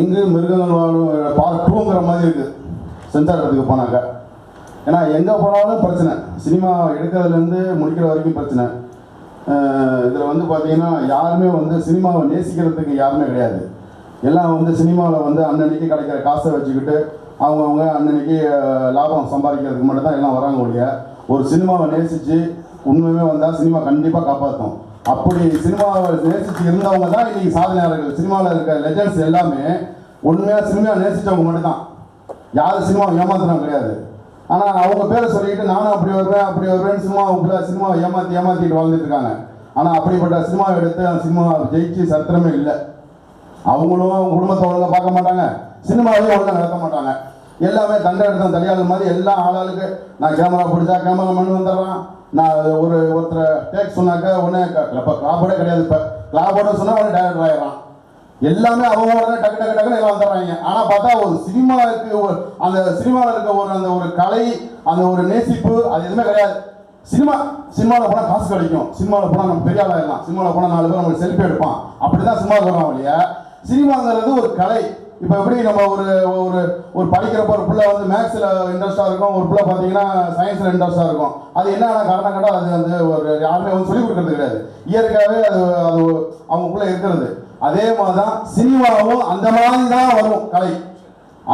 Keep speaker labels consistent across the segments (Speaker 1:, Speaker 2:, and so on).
Speaker 1: இங்கு மிருகங்கள் வாழும் பார்ட் டூங்கிற மாதிரி இருக்கு. சென்சார் இடத்துக்கு போனாங்க ஏன்னா எங்கே போனாலும் பிரச்சனை. சினிமா எடுக்கிறதுலேருந்து முடிக்கிற வரைக்கும் பிரச்சனை. இதில் வந்து பார்த்தீங்கன்னா யாருமே வந்து சினிமாவை நேசிக்கிறதுக்கு யாருமே கிடையாது. எல்லாம் வந்து சினிமாவில் வந்து அன்னன்னைக்கு கிடைக்கிற காசை வச்சுக்கிட்டு அவங்கவுங்க அன்னன்னைக்கு லாபம் சம்பாதிக்கிறதுக்கு மட்டும் தான் எல்லாம் வராங்க ஒழிய ஒரு சினிமாவை நேசித்து உண்மையுமே வந்தால் சினிமா கண்டிப்பாக காப்பாற்றும் அப்படி சினிமாவை நேசித்து இருந்தவங்க தான் இன்னைக்கு சாதனையாளர்கள். சினிமாவில் இருக்க லெஜண்ட்ஸ் எல்லாமே உண்மையாக சினிமா நேசித்தவங்க மட்டும்தான். யாரும் சினிமாவை ஏமாத்துறவங்க கிடையாது. ஆனால் அவங்க பேரை சொல்லிட்டு நானும் அப்படி வருவேன் அப்படி வருவேன் சினிமா உங்களை சினிமாவை ஏமாற்றி ஏமாற்றிட்டு வாழ்ந்துட்டு இருக்காங்க. ஆனால் அப்படிப்பட்ட சினிமாவை எடுத்து அந்த சினிமா ஜெயிச்சு சத்திரமே இல்லை. அவங்களும் அவங்க குடும்பத்தை ஒழுங்காக பார்க்க மாட்டாங்க. சினிமாவையும் ஒழுங்காக நடத்த மாட்டாங்க. எல்லாமே தண்டை எடுத்த தடியாளர் மாதிரி எல்லா ஆளாளுக்கு நான் கேமரா பிடிச்சா கேமரா மண் வந்துடுறான். நான் ஒரு ஒருத்தரை டேக் சொன்னாக்க உடனே இப்போ கிளாபோட கிடையாது இப்போ கிளாபோட சொன்னால் உடனே டேரக்டர் ஆயிடறான் எல்லாமே அவங்க உடனே டக்கு டக்கு டக்குன்னு எல்லாம் வந்துடுறாங்க. ஆனால் பார்த்தா ஒரு சினிமாவுக்கு ஒரு அந்த சினிமாவில் இருக்க ஒரு அந்த ஒரு கலை அந்த ஒரு நேசிப்பு அது எதுவுமே கிடையாது. சினிமா சினிமாவில் போனால் காசு கிடைக்கும். சினிமாவில் போனால் நம்ம பெரிய ஆளாயிடலாம் சினிமாவில் போனால் நாலு பேர் நம்ம செல்ஃபி எடுப்பான். அப்படி தான் சினிமா சொல்கிறோம் இல்லையா சினிமாங்கிறது ஒரு கலை. இப்போ எப்படி நம்ம ஒரு ஒரு ஒரு படிக்கிறப்ப ஒரு பிள்ளை வந்து மேக்ஸில் இன்ட்ரெஸ்ட்டாக இருக்கும் ஒரு பிள்ளை பார்த்தீங்கன்னா சயின்ஸில் இன்ட்ரெஸ்ட்டாக இருக்கும். அது என்னென்ன காரணம் கேட்டால் அது வந்து ஒரு யாருமே வந்து சொல்லிக் கொடுக்கறது கிடையாது. இயற்கையாகவே அது அது அவங்களுக்குள்ளே இருக்கிறது. அதே மாதிரி தான் சினிமாவும் அந்த மாதிரி தான் வரும் கலை.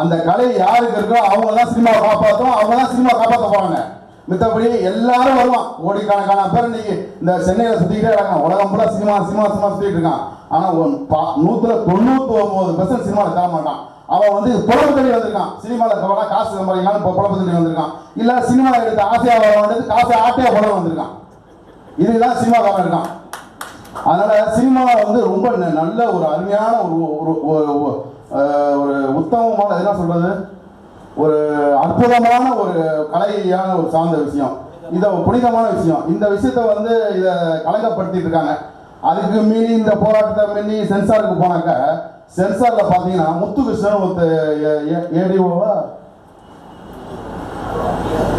Speaker 1: அந்த கலை யாருக்கு இருக்கோ அவங்க தான் சினிமா காப்பாற்றும் அவங்க தான் சினிமா காப்பாற்ற போகிறாங்க மித்தபடி எல்லாரும் வருவான். கோடிக்கணக்கான பேர் இன்னைக்கு இந்த சென்னையில் சுற்றிக்கிட்டே இருக்காங்க. உலகம் ஃபுல்லாக சினிமா சினிமா சினிமா சுற்றிட்டு இருக்கான். ஆனால் நூற்றுல தொண்ணூற்றி ஒம்பது பெர்சன்ட் சினிமாவில் தர மாட்டான். அவன் வந்து புலம்பு தேடி வந்திருக்கான். சினிமாவில் கவனா காசு சம்பாதிக்கலாம் இப்போ குழம்பு தேடி வந்திருக்கான். இல்லை சினிமாவில் எடுத்த ஆசையாக வர காசு காசை ஆட்டையாக வந்திருக்கான். இதுதான் சினிமாக்காரன் இருக்கான் அதனால சினிமா வந்து ரொம்ப ந- நல்ல ஒரு அருமையான ஒரு ஒரு ஒரு உத்தமமான என்ன சொல்றது? ஒரு அற்புதமான ஒரு கலையான ஒரு சார்ந்த விஷயம். இதை ஒரு புனிதமான விஷயம். இந்த விஷயத்த வந்து இதை கலங்கப்படுத்திட்டு இருக்காங்க. அதுக்கு மீறி இந்த போராட்டத்தை மீறி சென்சாருக்கு போனாக்க சென்சார்ல பாத்தீங்கன்னா முத்துகிருஷ்ணன் ஒரு ஏடிஓவா?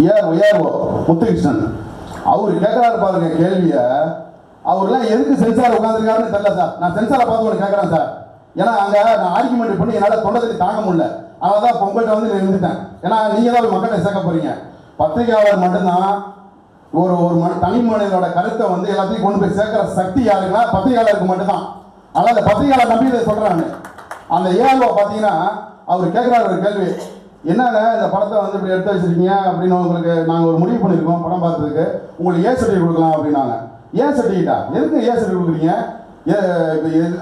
Speaker 1: ஏஆர்ஓ ஏஆர்ஓ முத்துகிருஷ்ணன் அவர் கேட்குறாரு பாருங்க கேள்வியை. அவர்லாம் எதுக்கு சென்சார் உட்காந்துருக்காருன்னு தெரியல சார். நான் சென்சாரை பார்த்து ஒன்று கேட்குறேன் சார். ஏன்னா அங்கே நான் ஆர்குமெண்ட் பண்ணி என்னால் தொண்டை தாங்க முடியல. அதனால தான் பொங்கல்கிட்ட வந்து நின்றுட்டேன் ஏன்னா நீங்கள் தான் மக்கள்கிட்ட சேர்க்க போறீங்க. பத்திரிகையாளர் மட்டும்தான் ஒரு ஒரு மன தனி மனிதனோட கருத்தை வந்து எல்லாத்தையும் கொண்டு போய் சேர்க்குற சக்தி யாருன்னா பத்திரிகையாளருக்கு மட்டும்தான். அதனால் அந்த பத்திரிகையாளர் நம்பி இதை சொல்கிறாங்க அந்த ஏஆர்ஓ பார்த்தீங்கன்னா அவர் கேட்குறாரு ஒரு கேள்வி. என்னங்க இந்த படத்தை வந்து இப்படி எடுத்து வச்சிருக்கீங்க அப்படின்னு உங்களுக்கு நாங்கள் ஒரு முடிவு பண்ணியிருக்கோம் படம் பார்த்ததுக்கு உங்களுக்கு ஏ சர்டிஃபிகேட் கொடுக்கலாம் அப்படின்னாங்க. ஏன் சர்டிஃபிகேட்டா? எதுக்கு ஏ சர்டிஃபிகேட் கொடுக்குறீங்க? ஏ,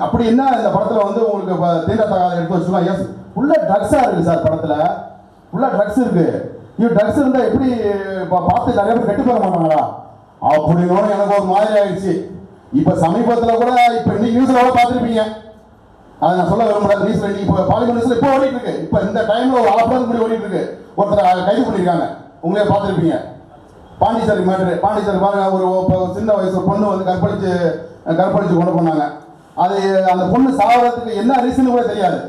Speaker 1: அப்படி என்ன இந்த படத்தில் வந்து உங்களுக்கு இப்போ தீண்டத்தகாத எடுத்து வச்சுக்கலாம் ஏன் ஃபுல்லாக ட்ரக்ஸாக இருக்குது சார் படத்தில். ஃபுல்லாக ட்ரக்ஸ் இருக்கு. இது ட்ரக்ஸ் இருந்தால் எப்படி பார்த்து நிறைய பேர் கெட்டு போக மாட்டாங்களா? அப்படின்னு எனக்கு ஒரு மாதிரி ஆயிடுச்சு. இப்போ சமீபத்தில் கூட இப்போ இன்னைக்கு நியூஸில் கூட பார்த்துருப்பீங்க. அதை நான் சொல்ல விரும்பல நியூஸ்ல இன்னைக்கு இப்போ பாலிமர் நியூஸ்ல இப்போ ஓடிட்டு இருக்கு இப்போ இந்த டைம்ல ஒரு அரை முடி ஓடிட்டு இருக்கு ஒருத்தர் கைது பண்ணியிருக்காங்க. உங்களே பார்த்துருப்பீங்க. பாண்டிச்சேரி மேட்ரு பாண்டிச்சேரி பாருங்க ஒரு சின்ன வயசு பொண்ணு வந்து கற்பழிச்சு கற்பழிச்சு கொண்டு போனாங்க. அது அந்த பொண்ணு சாவரத்துக்கு என்ன ரீசன் கூட தெரியாது.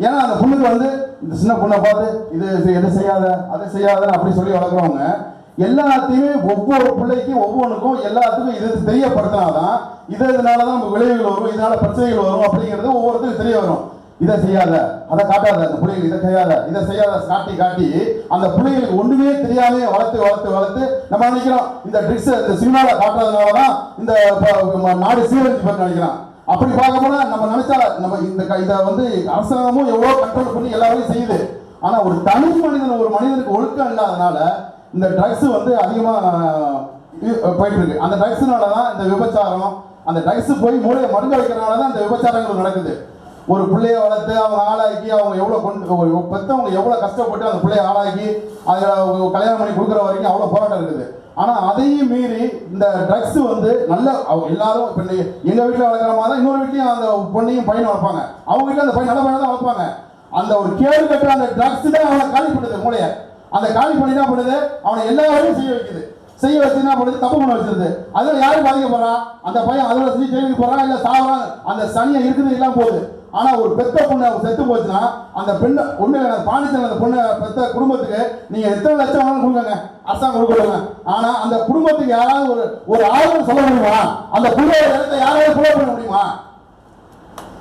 Speaker 1: ஏன்னா அந்த பொண்ணுக்கு வந்து இந்த சின்ன பொண்ணை பார்த்து இது எதை செய்யாத அதை செய்யாத அப்படி சொல்லி வளர்க்குறவங்க எல்லாத்தையுமே ஒவ்வொரு பிள்ளைக்கும் ஒவ்வொன்றுக்கும் எல்லாத்துக்கும் இது தெரியப்படுத்தினாதான் இது இதனால தான் நம்ம விளைவுகள் வரும் இதனால பிரச்சனைகள் வரும் அப்படிங்கிறது ஒவ்வொருத்தருக்கும் தெரிய வரும். இதை செய்யாத அதை காட்டாத அந்த பிள்ளைகள் இதை செய்யாத இதை செய்யாத காட்டி காட்டி அந்த பிள்ளைகளுக்கு ஒண்ணுமே தெரியாம வளர்த்து வளர்த்து வளர்த்து நம்ம நினைக்கிறோம் இந்த ட்ரிக்ஸ் இந்த சினிமாவில் காட்டுறதுனால தான் இந்த நாடு சீரழிஞ்சு போய் நினைக்கிறோம். அப்படி பார்க்கும்போது நம்ம நினைச்சா நம்ம இந்த க- இதை வந்து அரசாங்கமும் எவ்வளோ கண்ட்ரோல் பண்ணி எல்லா வேலையும் செய்யுது. ஆனால் ஒரு தனி மனிதன் ஒரு மனிதனுக்கு ஒழுக்கம் இல்லாதனால இந்த ட்ரக்ஸ் வந்து அதிகமாக போயிட்டு இருக்கு. அந்த ட்ரக்ஸ்னால தான் இந்த விபச்சாரம் அந்த ட்ரக்ஸ் போய் மூளையை மருந்து வைக்கிறனால தான் இந்த விபச்சாரங்கள் நடக்குது. ஒரு பிள்ளைய வளர்த்து அவங்க ஆளாக்கி அவங்க எவ்வளோ கொண்டு பெற்றவங்க எவ்வளோ கஷ்டப்பட்டு அந்த பிள்ளைய ஆளாக்கி அதில் கல்யாணம் பண்ணி கொடுக்குற வரைக்கும் அவ்வளோ போராட்டம் இருக்குது. ஆனால் அதையும் மீறி இந்த ட்ரக்ஸ் வந்து நல்ல எல்லாரும் இப்போ எங்கள் வீட்டில் வளர்க்குற மாதிரி தான் இன்னொரு வீட்லையும் அந்த பொண்ணையும் பையனை வளர்ப்பாங்க. அவங்க வீட்டில் அந்த பையன் நல்ல பையனை தான் வளர்ப்பாங்க. அந்த ஒரு கேடு கட்டுற அந்த ட்ரக்ஸ் தான் அவனை காலி பண்ணுது மூளையை. அந்த காலி பண்ணி என்ன பண்ணுது? அவனை எல்லா வேலையும் செய்ய வைக்குது. செய்ய வச்சு என்ன பண்ணுது? தப்பு பண்ண வச்சிருது. அதில் யாரும் பாதிக்க போகிறான் அந்த பையன் அதோட செஞ்சு ஜெயிலுக்கு போகிறான் இல்லை சாவறான்? அந்த சனியை இருக்குது இல்லாம போகுது. ஆனா ஒரு பெத்த பொண்ணு செத்து போச்சுன்னா அந்த பெண்ணை ஒண்ணு பாண்டிச்சேரி அந்த பொண்ணை பெத்த குடும்பத்துக்கு நீங்க எத்தனை லட்சம் வேணாலும் கொடுங்க அரசாங்கம் கொடுக்கணுங்க ஆனா அந்த குடும்பத்துக்கு யாராவது ஒரு ஒரு ஆளுநர் சொல்ல முடியுமா? அந்த புள்ளையோட இடத்தை யாராவது புள்ள பண்ண முடியுமா?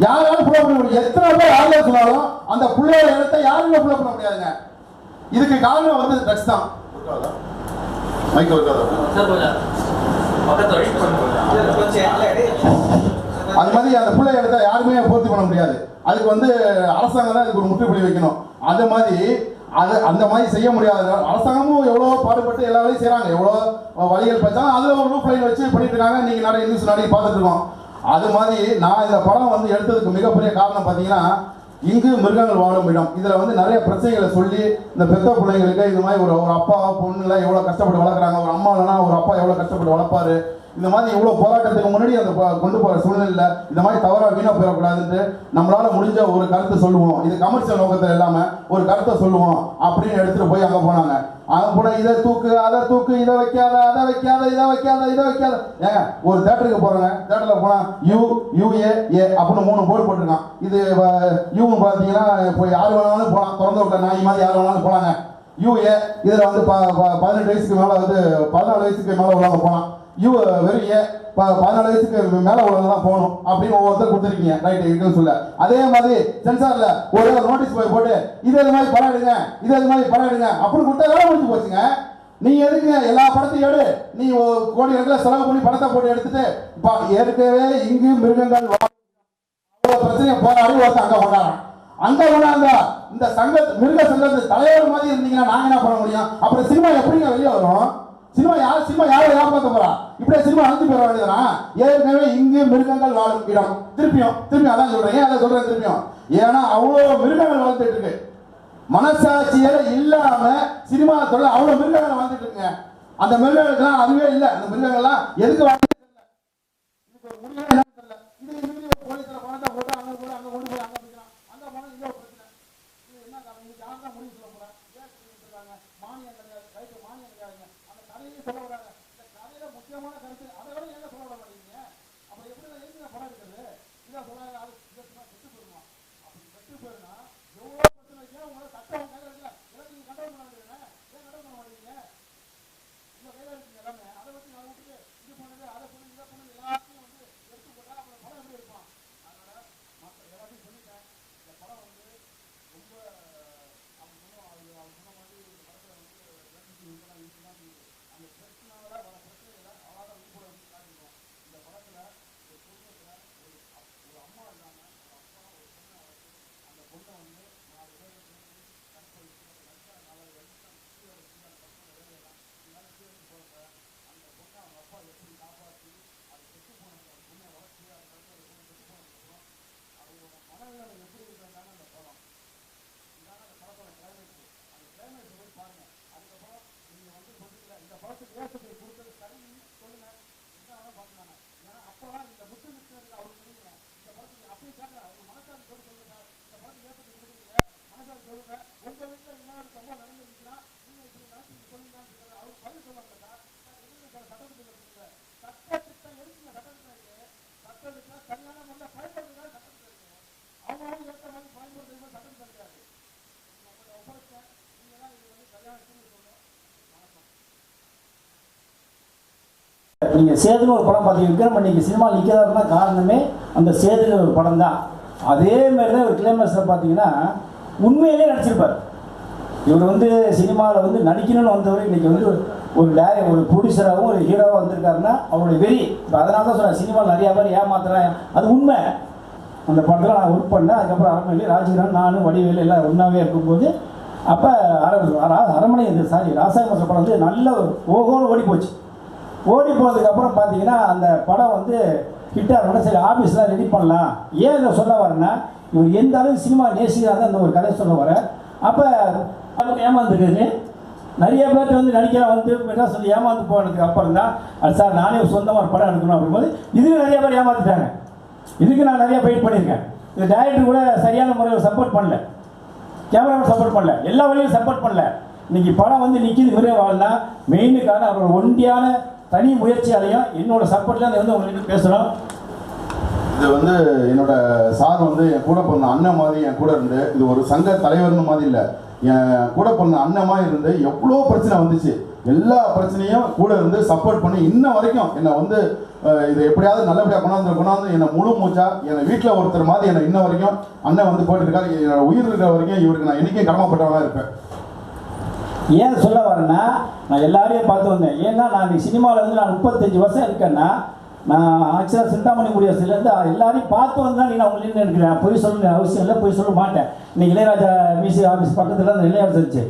Speaker 1: யாராலும் புள்ள பண்ண முடியும். எத்தனை பேர் ஆளுநர் சொன்னாலும் அந்த புள்ளையோட இடத்தை யாருமே புள்ள பண்ண முடியாதுங்க. இதுக்கு காரணம் வந்து ட்ரக்ஸ் தான். மைக் இருக்காதா
Speaker 2: சார் கொஞ்சம் பக்கத்துல.
Speaker 1: அது மாதிரி அந்த பிள்ளை இடத்த யாருமே பூர்த்தி பண்ண முடியாது. அதுக்கு வந்து அரசாங்கம் தான் அதுக்கு ஒரு முற்றுப்புள்ளி வைக்கணும். அது மாதிரி அது அந்த மாதிரி செய்ய முடியாத அரசாங்கமும் எவ்வளோ பாடுபட்டு எல்லா வேலையும் செய்கிறாங்க எவ்வளோ வழிகள் பார்த்தாலும் அதில் ஒரு ரூப் லைன் வச்சு பண்ணிட்டு இருக்காங்க. நீங்கள் நிறைய நியூஸ் நிறைய பார்த்துட்டு இருக்கோம். அது மாதிரி நான் இந்த படம் வந்து எடுத்ததுக்கு மிகப்பெரிய காரணம் பார்த்தீங்கன்னா இங்கு மிருகங்கள் வாழும் இடம். இதில் வந்து நிறைய பிரச்சனைகளை சொல்லி இந்த பெத்த பிள்ளைங்களுக்கு இது மாதிரி ஒரு ஒரு அப்பா பொண்ணுலாம் எவ்வளோ கஷ்டப்பட்டு வளர்க்குறாங்க. ஒரு அம்மா இல்லைனா ஒரு அப்பா எவ்வளோ கஷ்டப்பட்டு வளர்ப்பாரு. இந்த மாதிரி இவ்வளோ போராட்டத்துக்கு முன்னாடி அந்த கொண்டு போகிற சூழ்நிலை இந்த மாதிரி தவறாக வீணாக போயிடக்கூடாதுன்ட்டு நம்மளால் முடிஞ்ச ஒரு கருத்தை சொல்லுவோம். இது கமர்ஷியல் நோக்கத்தில் இல்லாமல் ஒரு கருத்தை சொல்லுவோம் அப்படின்னு எடுத்துகிட்டு போய் அங்கே போனாங்க. அங்கே போனால் இதை தூக்கு அதை தூக்கு இதை வைக்காத அதை வைக்காத இதை வைக்காத இதை வைக்காத. ஏங்க ஒரு தேட்டருக்கு போகிறோங்க தேட்டரில் போனால் யூ யூஏ ஏ அப்படின்னு மூணு போர்டு போட்டிருக்கான். இது யூன்னு பார்த்தீங்கன்னா இப்போ யார் வேணாலும் போகலாம் திறந்து விட்ட நாய் மாதிரி யார் வேணாலும் போகலாங்க யூஏ இதில் வந்து ப ப- பதினெட்டு வயசுக்கு மேலே வந்து பதினாலு வயசுக்கு மேலே உள்ளவங்க போகலாம் யூ வெறும் ஏ ப பதினாலு வயசுக்கு மேலே உள்ளவங்க தான் போகணும் அப்படின்னு ஒவ்வொருத்தர் கொடுத்துருக்கீங்க. ரைட் இருக்குன்னு சொல்ல. அதே மாதிரி சென்சாரில் ஒரு நோட்டீஸ் போய் போட்டு இது இது மாதிரி படம் எடுங்க இது இது மாதிரி படம் எடுங்க அப்படின்னு கொடுத்தா வேலை முடிஞ்சு போச்சுங்க. நீ எதுக்கு எல்லா படத்தையும் எடு. நீ கோடி இடத்துல செலவு பண்ணி படத்தை போட்டு எடுத்துட்டு ஏற்கனவே இங்கு மிருகங்கள் வா- பிரச்சனையை போராடி ஒருத்தர் அங்க கொண்டாடுறான். அங்க கொண்டாந்தா இந்த சங்க மிருக சங்கத்து தலைவர் மாதிரி இருந்தீங்கன்னா நாங்க என்ன பண்ண முடியும்? அப்புறம் சினிமா எப்படிங்க வெளியே வரும்? சினிமா யார் சினிமா யாரை ஏமாத்த போறா? இப்படியே சினிமா அழுத்தி போற வேண்டியதுனா ஏற்கனவே இங்கு மிருகங்கள் வாழும் இடம். திருப்பியும் திருப்பியும் அதான் சொல்றேன். ஏன் அதை சொல்றேன் திருப்பியும்? ஏன்னா அவ்வளோ மிருகங்கள் வாழ்ந்துட்டு இருக்கு. மனசாட்சியில இல்லாம சினிமா தொழில் அவ்வளவு மிருகங்கள் வாழ்ந்துட்டு இருக்குங்க. அந்த மிருகங்களுக்குலாம் அதுவே இல்லை. அந்த மிருகங்கள்லாம் எதுக்கு வாழ்ந்துட்டு இல்லை இதுக்கு ஒரு முடிவே என்னன்னு தெரியல. இது மீறி ஒரு போலீஸ்ல பணத்தை போட்டு அங்க போய் அங்க கொண்டு போய் அங்க வைக்கிறான். அங்க போனா இங்க ஒரு பிரச்சனை. இது என்ன காரணம்? இதுக்கு யார் தான் முடிவு சொல்ல போறா? ஏன் சொல்லிட்டு இருக்காங்க? மானியம் கிடையாது. ரைட்டு, மானியம் கிடையாதுங்க. அந்த கதையே சொல்ல வராங்க. இந்த கதையில முக்கியமான கருத்து அதை விட ஏங்க சொல்ல விட மாட்டேங்கிறீங்க? அப்புறம் எப்படி நான் எதுக்கு நான் படம் எடுக்கிறது? இதை சொல்லாத ஆளு இதை சொன்னா செத்து போயிடுமா? அப்படி செத்து போயிடுனா, எவ்வளவு பிரச்சனை ஏன் உங்களால சட்டம் உங்க கையில இருக்குல்ல? இதெல்லாம் நீங்க control பண்ண வேண்டியதுதானே? ஏன் control பண்ண மாட்டேங்கிறீங்க? உங்க கையில இருக்குங்க எல்லாமே. அதை வச்சு நான் விட்டுட்டு இது பண்ணுது, அதை பண்ணுது, இதை பண்ணுது, எல்லாத்தையும் வந்து எடுத்து போட்டா அப்புறம் படம் எப்படி இருக்கும்? அதனால மத்த எல்லாத்தையும் சொல்லிட்டேன். இந்த படம் வந்து ரொம்ப அவங்க சொன்ன அவங்க அவங்க சொன்ன மாதிரி இந்த படத்துல வந்து பிரச்சனை இருக்கலாம், இருக்கலாம் இருக்குது. அந்த பிரச்சனைனால வர பிரச்சனைகளை அவளால உட்பட வச்சு காட்டிருக்கோம். இந்த படத்துல ஒரு குடும்பத்துல ஒரு அப்- ஒரு அம்மா இல்லாம ஒரு அப்பா ஒரு பொண்ணை வளர்த்து அந்த பொண்ணை வந்து நாலு பேர் சேர்ந்து கற்பழித்து அந்த லஞ்சா நாலு லஞ்சம் கீழே வச்சு அந்த பசங்க வேலையெல்லாம் இதெல்லாம் கீழே வச்சு போறப்ப அந்த பொண்ணை அவங்க அப்பா எப்படி காப்பாற்றி அது செத்து போன அந்த பொண்ணை வளர்த்து அந்த இடத்துல ஒரு பொண்ணு செத்து போனதுக்கப்புறம் அவங்களோட மனநிலை எப்படி இருக்கிறதாங்க அந்த படம் இதான அந்த படத்தோட கிளைமேக்ஸ் அந்த கிளைமேக்ஸ் போய் பாருங்க அதுக்கப்புறம் நீங்க வந்து சொல்றீங்களா இந்த படத்துக்கு ஏசத்தை கொடுத்தது சரின்னு சொல்லுங்க என்ன வேணா பார்க்கலாங்க ஏன்னா அப்பதான் இந்த புத்து மிஷினருக்கு அவருக்கு தெரியுங்க இந்த படத்துக்கு அப்படியே கேட்கல அவங்க மனசாரி சொல்லி சொல்லுங்க இந்த படத்துக்கு ஏசத்தை கொடுக்குறீங்க மனசாரி சொல்லுங்க உங்க வீட்டுல இன்னொரு சம்பவம் நடந்துருச்சுன்னா நீங்க இப்படி நடத்தி சொல்லுங்கன்னு அவர் பதில் சட்டத்திட்டம் சட்டத்திட்டம் இருக்கு சட்டத்திட்டம் சரியான முறையில் இருக்கு அவங்க அவங்க ஏற்ற மாதிரி பயன்படுத்துறது இருக்காது உங்களை நீங்க தான் இது வந்து சரியான
Speaker 3: நீங்கள் சேதுன்னு ஒரு படம் பார்த்தீங்க விக்ரம் இன்னைக்கு சினிமா நிற்கிறதுனா காரணமே அந்த சேதுன்னு ஒரு படம் தான் அதே மாதிரி தான் ஒரு கிளைமேக்ஸில் பார்த்தீங்கன்னா உண்மையிலே நடிச்சிருப்பார். இவர் வந்து சினிமாவில் வந்து நடிக்கணும்னு வந்தவர் இன்றைக்கி வந்து ஒரு டே ஒரு ப்ரொடியூசராகவும் ஒரு ஹீரோவாக வந்திருக்காருன்னா அவருடைய வெறி. இப்போ அதனால தான் சொல்கிறேன் சினிமாவில் நிறையா பேர் ஏமாத்துறேன். அது உண்மை. அந்த படத்தில் நான் ஒர்க் பண்ணேன். அதுக்கப்புறம் அரண்மனை ராஜகிரன் நானும் வடிவேலு எல்லாம் ஒன்றாவே இருக்கும்போது அப்போ அர அரண்மனை இந்த சாரி ராசாயமச படம் வந்து நல்ல ஒரு ஓகோன்னு ஓடி போச்சு. ஓடி போனதுக்கப்புறம் பார்த்தீங்கன்னா அந்த படம் வந்து கிட்ட சரி ஆஃபீஸ்லாம் ரெடி பண்ணலாம். ஏன் இதை சொல்ல வரேன்னா எந்த அளவுக்கு சினிமா நேசிக்கிறாங்க அந்த ஒரு கதை சொல்ல வர. அப்போ ஏமாந்துருக்குது நிறைய பேர்ட்ட வந்து நடிக்கிற வந்து என்ன சொல்லி ஏமாந்து போனதுக்கு அப்புறம் தான் அது சார் நானே சொந்தமாக ஒரு படம் எடுக்கணும் அப்படிங்கும்போது இதுக்கு நிறைய பேர் ஏமாந்துட்டாங்க இதுக்கு நான் நிறைய ஃபைட் பண்ணியிருக்கேன். இந்த டேரக்டர் கூட சரியான முறையில் சப்போர்ட் பண்ணல. கேமராமேன் சப்போர்ட் பண்ணல. எல்லா வழியும் சப்போர்ட் பண்ணல. இன்னைக்கு படம் வந்து நிற்கிது விரைவு வாழ்னா மெயினுக்கான அவரோட ஒண்டியான தனி முயற்சியாலையும் என்னோட சப்போர்ட்ல வந்து உங்களுக்கு பேசுகிறோம்
Speaker 1: இது வந்து என்னோட சார் வந்து என் கூட பிறந்த அண்ணன் மாதிரி என் கூட இருந்து இது ஒரு சங்க தலைவர்னு மாதிரி இல்லை. என் கூட பிறந்த அண்ணன் மாதிரி இருந்து எவ்வளோ பிரச்சனை வந்துச்சு. எல்லா பிரச்சனையும் கூட இருந்து சப்போர்ட் பண்ணி இன்ன வரைக்கும் என்னை வந்து இது இதை எப்படியாவது நல்லபடியாக கொண்டாந்து கொண்டாந்து என்னை முழு மூச்சா என்னை வீட்டில் ஒருத்தர் மாதிரி என்னை இன்ன வரைக்கும் அண்ணன் வந்து போயிட்டு இருக்காரு. என்னோட உயிர் இருக்கிற வரைக்கும் இவருக்கு நான் என்றைக்கும் கடமைப்பட்டவனாக இருப்பேன்.
Speaker 3: ஏன் சொல்ல வரேன்னா நான் எல்லாரையும் பார்த்து வந்தேன். ஏன்னா நான் சினிமாவில் வந்து நான் முப்பத்தஞ்சு வருஷம் இருக்கேன்னா நான் ஆக்சுவலாக சிந்தாமணி குடியரசுலேருந்து எல்லாரையும் பார்த்து வந்தால் நீ நான் உங்களுக்கு நினைக்கிறேன். பொய் சொல்லுங்க அவசியம் இல்லை பொய் சொல்ல மாட்டேன். இன்னைக்கு இளையராஜா மியூசிக் ஆஃபீஸ் பக்கத்தில் அந்த இளையராஜா இருந்துச்சு.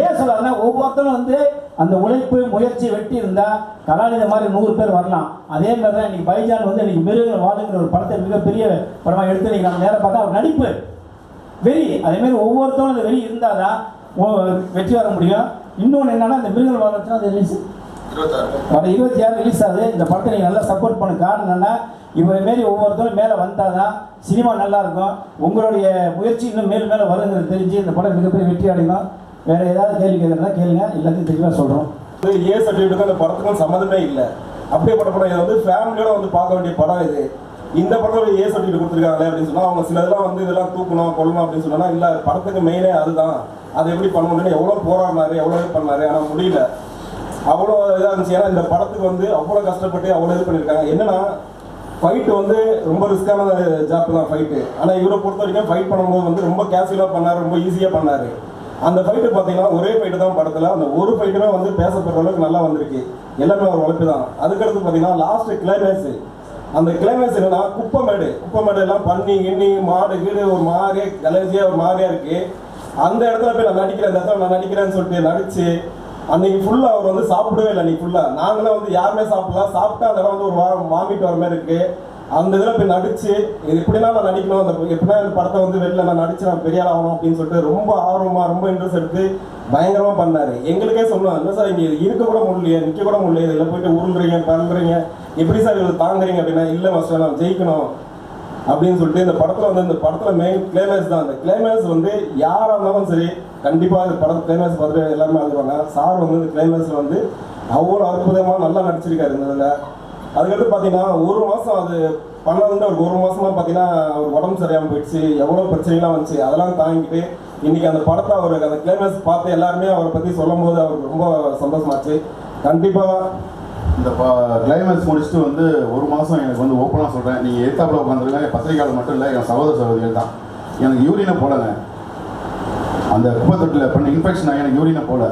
Speaker 3: ஏன் சொல்லாதுன்னா ஒவ்வொருத்தரும் வந்து அந்த உழைப்பு முயற்சி வெட்டி இருந்தால் கலாநிதி மாதிரி நூறு பேர் வரலாம். அதே மாதிரி தான் இன்றைக்கி பைஜான் வந்து இன்றைக்கி மிருகங்கள் வாழுங்கிற ஒரு படத்தை மிகப்பெரிய படமாக எடுத்து இன்னைக்கு நம்ம நேரம் பார்த்தா அவர் நடிப்பு. வெறி அதேமாரி ஒவ்வொருத்தரும் அந்த வெறி இருந்தால் தான் வெற்றி வர முடியும். இன்னொன்று என்னன்னா இந்த மிருகங்கள் வாழ்ந்துச்சுன்னா அது ரிலீஸ் வர இருபத்தி ஆறு ரிலீஸ் ஆகுது. இந்த படத்தை நீங்கள் நல்லா சப்போர்ட் பண்ண காரணம் என்னன்னா இவரை மாரி ஒவ்வொருத்தரும் மேலே வந்தால் தான் சினிமா நல்லா இருக்கும். உங்களுடைய முயற்சி இன்னும் மேல் மேலே வருங்கிறது தெரிஞ்சு இந்த படம் மிகப்பெரிய வெற்றி அடையணும். வேற ஏதாவது கேள்வி கேட்குறதா கேளுங்க. எல்லாத்தையும் தெளிவாக சொல்கிறோம்
Speaker 4: ஏ சர்டிஃபிகேட்டுக்கும் அந்த படத்துக்கும் சம்மந்தமே இல்லை. அப்படியேப்பட்ட படம் இது வந்து ஃபேமிலியோட வந்து பார்க்க வேண்டிய படம் இது. இந்த படத்துல ஏ சர்டிஃபிகேட் கொடுத்துருக்காங்களே அப்படின்னு சொன்னா அவங்க சில இதெல்லாம் வந்து இதெல்லாம் தூக்கணும் கொள்ளணும் அப்படின்னு சொன்னா இல்ல படத்துக்கு மெயினே அதுதான். அதை எப்படி பண்ண முடியும்னு எவ்வளோ போராடினாரு எவ்வளோ பண்ணாரு ஆனால் முடியல. அவ்வளோ இதாக இருந்துச்சு. ஏன்னா இந்த படத்துக்கு வந்து அவ்வளோ கஷ்டப்பட்டு அவ்வளோ இது பண்ணியிருக்காங்க. என்னன்னா ஃபைட்டு வந்து ரொம்ப ரிஸ்கான ஜாப் தான் ஃபைட்டு ஆனால் இவரை பொறுத்த வரைக்கும் ஃபைட் பண்ணும்போது வந்து ரொம்ப கேஷுவலாக பண்ணார் ரொம்ப ஈஸியாக பண்ணார். அந்த ஃபைட்டு பார்த்தீங்கன்னா ஒரே ஃபைட்டு தான் படத்தில். அந்த ஒரு ஃபைட்டுமே வந்து பேசப்படுற அளவுக்கு நல்லா வந்திருக்கு. எல்லாமே ஒரு உழைப்பு தான். அதுக்கடுத்து பார்த்தீங்கன்னா லாஸ்ட்டு கிளைமேக்ஸு அந்த கிளைமேக்ஸ் என்னன்னா குப்பமேடு. குப்பமேடு எல்லாம் பண்ணி கிண்ணி மாடு கீடு ஒரு மாறி கலேஜியாக ஒரு மாறியாக இருக்குது அந்த இடத்துல போய் நான் நடிக்கிறேன் இந்த இடத்துல நான் நடிக்கிறேன்னு சொல்லிட்டு நடிச்சு அன்னைக்கு ஃபுல்லா அவர் வந்து சாப்பிடவே இல்லை அன்னைக்கு ஃபுல்லா நாங்களாம் வந்து யாருமே சாப்பிடலாம் சாப்பிட்டா அந்த இடம் வந்து ஒரு வாரம் வாமிட்டு வர மாதிரி இருக்கு. அந்த இதில் போய் நடிச்சு இது எப்படின்னா நான் நடிக்கணும் அந்த எப்படின்னா இந்த படத்தை வந்து வெளில நான் நடிச்சு நான் பெரிய ஆகணும் அப்படின்னு சொல்லிட்டு ரொம்ப ஆர்வமா ரொம்ப இன்ட்ரெஸ்ட் எடுத்து பயங்கரமா பண்ணாரு. எங்களுக்கே சொன்னோம் இல்லை சார் இங்க இருக்க கூட முடியலையே நிற்க கூட முடியல இதில் போயிட்டு உருள்றீங்க பறந்துறீங்க. எப்படி சார் இதில் தாங்குறீங்க அப்படின்னா இல்லை மாஸ்டர் நான் ஜெயிக்கணும். அப்படின்னு சொல்லிட்டு இந்த படத்துல வந்து இந்த படத்துல மெயின் கிளைமேக்ஸ் தான். அந்த கிளைமேக்ஸ் வந்து யாரா இருந்தாலும் சரி கண்டிப்பா இந்த படத்தை கிளைமேக்ஸ் பார்த்துட்டு எல்லாருமே அழுதுவாங்க சார் வந்து இந்த கிளைமேக்ஸ்ல வந்து அவ்வளோ அற்புதமா நல்லா நடிச்சிருக்காரு இந்த இதுல. அதுக்கடுத்து பார்த்தீங்கன்னா ஒரு மாசம் அது பண்ணதுன்னு ஒரு ஒரு மாசமா பார்த்தீங்கன்னா அவர் உடம்பு சரியாம போயிடுச்சு. எவ்வளோ பிரச்சனைலாம் வந்துச்சு. அதெல்லாம் தாங்கிட்டு இன்னைக்கு அந்த படத்தை அவர் அந்த கிளைமேக்ஸ் பார்த்து எல்லாருமே அவரை பத்தி சொல்லும் போது அவருக்கு ரொம்ப சந்தோஷமாச்சு. கண்டிப்பா
Speaker 1: இந்த கிளைமேக்ஸ் முடிச்சுட்டு வந்து ஒரு மாதம் எனக்கு வந்து ஓப்பனாக சொல்கிறேன் நீங்கள் எத்தாப்பில் உட்காந்துருக்காங்க பத்திரிக்கையாளர் மட்டும் இல்லை என் சகோதர சகோதரிகள் தான். எனக்கு யூரினை போடலை. அந்த குப்பத்தொட்டில் பண்ண இன்ஃபெக்ஷன் ஆகி எனக்கு யூரினை போல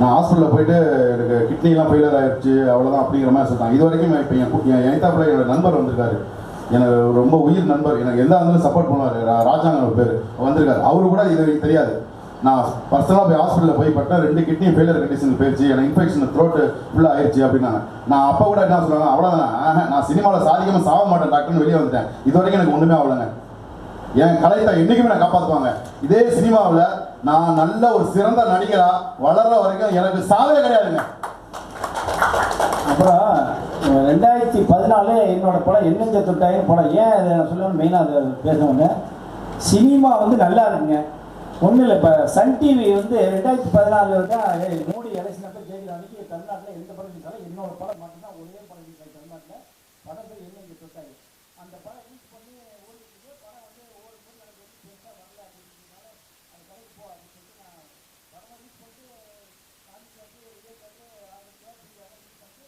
Speaker 1: நான் ஹாஸ்பிட்டலில் போயிட்டு எனக்கு கிட்னிலாம் ஃபெயிலியர் ஆயிடுச்சு அவ்வளோதான் அப்படிங்கிற மாதிரி சொல்லிட்டாங்க. இது வரைக்கும் இப்போ என் என் எத்தாப்பில் என்னோட நண்பர் வந்திருக்காரு. எனக்கு ரொம்ப உயிர் நண்பர். எனக்கு எந்த இருந்தாலும் சப்போர்ட் பண்ணுவார். ராஜாங்க ஒரு பேர். வந்திருக்காரு. அவரு கூட இது தெரியாது. நான் பர்சனலாக போய் ஹாஸ்பிட்டலில் போய் பட்டேன் ரெண்டு கிட்னி ஃபெயிலியர் கண்டிஷன் போயிடுச்சு எனக்கு இன்ஃபெக்ஷன் த்ரோட்டு ஃபுல்லாக ஆயிடுச்சு அப்படின்னாங்க. நான் அப்போ கூட என்ன சொல்லுவாங்க? அவ்வளோதானே நான் சினிமாவில் சாதிக்காமல் சாக மாட்டேன் டாக்டர்னு வெளியே வந்துட்டேன். இது வரைக்கும் எனக்கு ஒன்றுமே ஆகலைங்க. என் கலைத்தை என்றைக்குமே நான் காப்பாற்றுவாங்க இதே சினிமாவில் நான் நல்ல ஒரு சிறந்த நடிகராக வளர்ற வரைக்கும் எனக்கு சாதனை கிடையாதுங்க.
Speaker 3: அப்புறம் ரெண்டாயிரத்தி பதினாலு என்னோட படம் என்னஞ்ச தொட்டாயின்னு படம். ஏன் அதை நான் சொல்லணும் மெயினாக அதை பேசுவாங்க சினிமா வந்து நல்லா இருக்குங்க. ஒன்றும் இல்லை இப்போ சன் டிவி வந்து ரெண்டாயிரத்தி பதினாலு தான் மோடி எலெக்ஷன் அப்போ ஜெயிக்கிற அன்றைக்கி தமிழ்நாட்டில் எந்த படம் இருந்தாலும் இன்னொரு படம் மட்டும்தான் ஒரே படம் இருக்காது தமிழ்நாட்டில் படம் என்ன இங்கே தொட்டாங்க அந்த படம் யூஸ் பண்ணி ஓடிட்டு படம் வந்து ஒவ்வொரு பொருள் எனக்கு வந்து பெருசாக வரல அப்படின்றதுனால அந்த கடைக்கு போ அப்படின்னு சொல்லிட்டு நான் படம் யூஸ் பண்ணிட்டு காலேஜ் வந்து இதே கட்டு ஆறு தேட்டருக்கு யூஸ் பண்ணிட்டு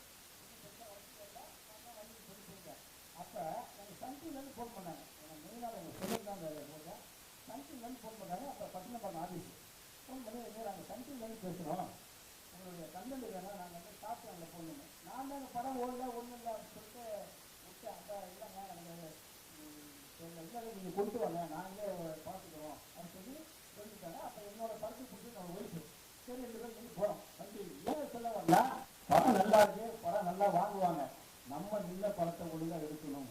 Speaker 3: அப்போ எனக்கு சன்டிலேருந்து ஃபோன் பண்ணாங்க. எனக்கு மெயினாக எங்கள் சொல்லியிருந்தாங்க போட்டேன் சன்டிலேருந்து ஃபோன் பண்ணாங்க. அப்போ பட்டினப்பாக்கம் ஆஃபீஸ் ஃபோன் பண்ணி "ஐயா, நாங்கள் சன்டிலேருந்து பேசுகிறோம் உங்களுடைய கண்டென்ட் வேணால் நாங்கள் வந்து சாப்பிட்டு அங்கே ஃபோன் பண்ணோம் நான் தான் படம் ஓடல ஒன்றும் இல்லை. அப்படின்னு சொல்லிட்டு விட்டேன் அப்போ இல்லைங்க நாங்கள் இல்லை நீங்கள் கொண்டு வாங்க நாங்களே பார்த்துக்கிறோம். அப்படின்னு சொல்லி சொல்லிட்டாங்க. அப்போ என்னோட படத்தை பிடிச்சி நம்ம ஒய்ஃபு சரி ரெண்டு பேரும் சொல்லி போகிறோம் சன்டி ஏன் சொல்ல வரலாம் படம் நல்லா இருக்கு படம் நல்லா வாங்குவாங்க. நம்ம நின்ன படத்தை ஒழுங்காக எடுக்கணும்.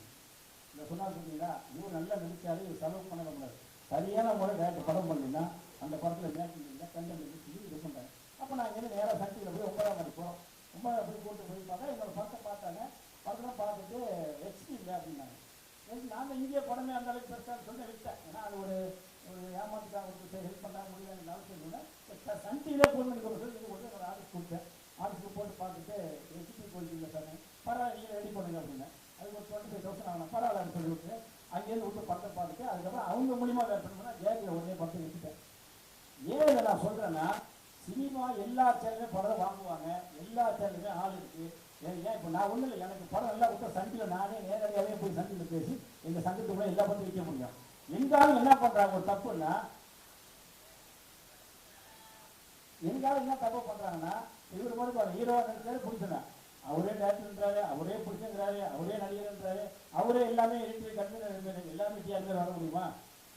Speaker 3: இந்த சொன்னார் சொன்னீங்களா இவர் நல்லா நடிச்சாரு செலவு பண்ண முடியாது சரியான முறை நேற்று படம் பண்ணினா அந்த படத்தில் மேக்கிங் இல்லை கண்டென்ட் சொல்லி இது பண்ணுறாங்க அப்போ நான் இங்கே நேராக சக்தியில் போய் ஒன்பதாம் மணி போகிறோம் ஒன்பதாம் போய் கூட்டு போய் பார்த்தா என்னோடய படத்தை பார்த்தாங்க. படத்தெல்லாம் பார்த்துட்டு ஹெச்டி இல்லை அப்படின்னாங்க. எனக்கு இந்திய படமே அந்த அளவுக்கு பெருசாக சொல்லி விட்டேன். ஏன்னா அது ஒரு ஒரு ஏமாத்துக்காக ஒரு ஹெல்ப் பண்ண முடியலன்னு சொல்லுவேன் சன் டிவிலே ஃபோன் பண்ணி கொடுத்து ஒரு வந்து என்னோட ஆஃபீஸ் கொடுத்தேன். ஆஃபீஸுக்கு போட்டு பார்த்துட்டு ஹெச்டி போயிட்டீங்க சார் பரவாயில்ல நீங்கள் ரெடி பண்ணுங்க அப்படின்னா அதுக்கு ஒரு டுவெண்ட்டி ஃபைவ் தௌசண்ட் ஆகணும் பரவாயில்ல சொல்லி விட்டு அங்கேயிருந்து விட்டு படத்தை பார்த்துட்டு அவங்க மூலியமாக வேறு பண்ணா ஜேக்கில் உடனே படத்தை வச்சுட்டேன் ஏன் இதை நான் சொல்கிறேன்னா சினிமா எல்லா சேனலுமே படம் வாங்குவாங்க எல்லா சேனலுமே ஆள் இருக்கு. ஏன் இப்போ நான் ஒன்றும் இல்லை எனக்கு படம் நல்லா விட்ட சங்கில் நானே நேரடியாகவே போய் சங்கில் பேசி எங்கள் சங்கத்துக்குள்ள எல்லா படத்தையும் விற்க முடியும். எங்காலும் என்ன பண்ணுறாங்க ஒரு தப்புன்னா எங்காலும் என்ன தப்பு பண்ணுறாங்கன்னா இவர் மட்டும் பாருங்க ஹீரோவாக நடிச்சாரு அவரே டேரக்டர்ன்றாரு அவரே பிடிச்சங்கிறாரு அவரே நடிகர்ன்றாரு அவரே எல்லாமே எழுதி கண்டு எல்லாமே டிஆர்பி வர முடியுமா?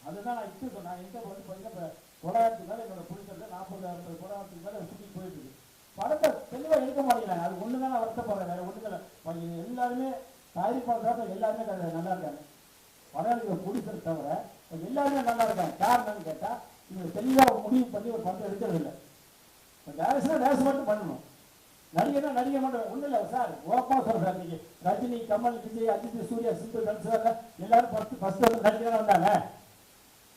Speaker 3: அதுதான் நான் இப்போ நான் எங்கே வந்து பார்த்தீங்கன்னா இப்போ தொள்ளாயிரத்துக்கு மேலே என்னோட பிடிச்சது நாற்பது ஐம்பது தொள்ளாயிரத்துக்கு மேலே சுற்றி போயிட்டு இருக்கு. படத்தை தெளிவாக எடுக்க மாட்டேங்கிறாங்க. அது ஒன்று தான் நான் வருத்தப்படுறேன். வேற ஒன்றும் இல்லை. எல்லாருமே தயாரிப்பாளர் எல்லாருமே கிடையாது நல்லா இருக்காங்க. படம் எடுக்கிற தவிர எல்லாருமே நல்லா இருக்காங்க. காரணம்னு கேட்டால் இவங்க தெளிவாக முடிவு பண்ணி ஒரு படத்தை எடுக்கிறது இல்லை. இப்போ டேரக்ஷனாக டேரக்ஷன் மட்டும் பண்ணணும். நடிகனா நடிகை மட்டும் ஒன்றும் இல்லை சார். ஓப்பா சொல்கிறேன் நீங்கள் ரஜினி கமல் விஜய் அஜித் சூர்யா சிந்து நடிச்சாங்க எல்லாரும் ஃபஸ்ட்டு ஃபஸ்ட்டு வந்து நடிகர் வந்தாங்க.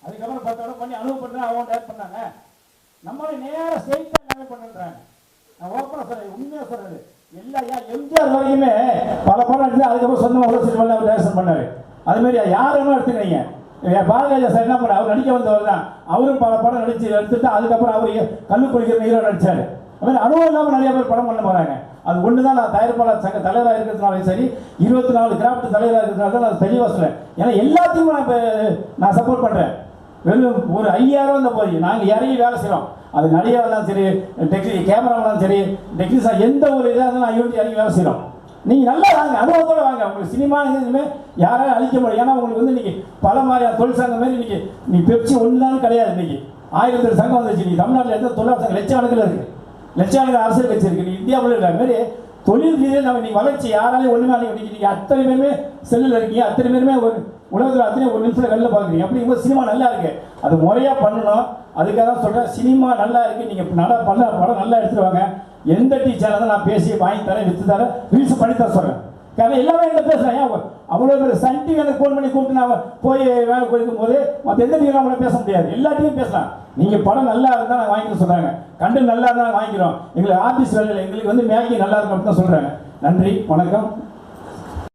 Speaker 3: அதுக்கப்புறம் பத்து படம் பண்ணி அனுபவப்படுறேன் அவங்க டயர் பண்ணாங்க. நம்மளை நேராக ஸ்ட்ரெயிட்டாக எல்லாமே பண்ணுறாங்க நான் ஓப்பனாக சொல்கிறேன் உண்மையாக சொல்கிறது எல்லா ஐயா எம்ஜிஆர் வரைக்குமே பல படம் எடுத்து அதுக்கப்புறம் சொந்தமாக உலக சினிமாவில் அவர் டேரக்ஷன் பண்ணார். அதுமாரி யாரும் எடுத்துக்கிறீங்க. பாரதிராஜா சார் என்ன பண்ண அவர் நடிக்க வந்தவர் தான். அவரும் பல படம் நடிச்சு எடுத்துட்டு அதுக்கப்புறம் அவர் கல்லு குளிக்கிற ஹீரோ நடிச்சார். அதுமாதிரி அனுபவம் இல்லாமல் நிறைய பேர் படம் பண்ண போகிறாங்க அது ஒன்று தான் நான் தயாரிப்பாளர் சங்க தலைவராக இருக்கிறதுனாலும் சரி இருபத்தி நாலு கிராஃப்ட் தலைவராக இருக்கிறதுனால தான் நான் தெளிவாக சொல்கிறேன் ஏன்னா எல்லாத்தையும் நான் இப்போ நான் சப்போர்ட் பண்ணுறேன் வெறும் ஒரு ஐயாயிரம் இந்த போய் நாங்கள் இறங்கி வேலை செய்கிறோம் அது நடிகராக இருந்தாலும் சரி டெக்னி கேமரா இருந்தாலும் சரி டெக்னீஷியன் எந்த ஒரு இதாக இருந்தாலும் ஐயோட்டி இறங்கி வேலை செய்கிறோம் நீங்கள் நல்லா வாங்க அனுபவத்தோடு வாங்க. உங்களுக்கு சினிமா இதுமே யாராலும் அழிக்க முடியும் ஏன்னா உங்களுக்கு வந்து இன்றைக்கி பல மாதிரியான தொழிற்சங்கம் மாதிரி இன்றைக்கி நீ பெப்சி ஒன்று தான் கிடையாது இன்றைக்கி ஆயிரத்தி சங்கம் வந்துச்சு. நீ தமிழ்நாட்டில் எந்த தொழிலாளர் சங்கம்? லட்சக்கணக்கில் இருக்குது லட்சக்கணக்கில் அரசியல் கட்சி இருக்குது நீ இந்தியாவில் இருக்கிற மாதிரி தொழில் ரீதியில் நம்ம நீ வளர்ச்சி யாராலையும் ஒன்றுமே அழிக்க முடியும் நீங்கள் அத்தனை பேருமே செல்லில் இருக்கீங்க. அத்தனை பேருமே ஒரு உலகத்தில் அத்தனை ஒரு நிமிஷத்தில் வெளில பார்க்குறீங்க. அப்படிங்கும்போது சினிமா நல்லா இருக்குது அது முறையாக பண்ணணும். அதுக்காக தான் சொல்கிறேன் சினிமா நல்லா இருக்குது நீங்கள் நல்லா பண்ண படம் நல்லா எடுத்துருவாங்க. எந்த டீச்சராக தான் நான் பேசி வாங்கி தரேன் விற்று தரேன். ரீல்ஸ் பண்ணி தர சொல்கிறேன் கதை எல்லாமே என்ன பேசுகிறேன் ஏன் அவ்வளோ பேர் சன் டிவி எனக்கு ஃபோன் பண்ணி கூப்பிட்டு நான் போய் வேலை கொடுக்கும் போது மற்ற எந்த டிவியும் அவங்கள பேச முடியாது. எல்லாத்தையும் பேசலாம். நீங்கள் படம் நல்லா இருந்தால் நான் வாங்கிக்க சொல்கிறாங்க கண்டு நல்லா இருந்தால் வாங்கிக்கிறோம். எங்களுக்கு ஆர்டிஸ்ட் வேலையில் எங்களுக்கு வந்து மேகி நல்லா இருக்கும் அப்படின்னு தான் சொல்கிறாங்க நன்றி வணக்கம்.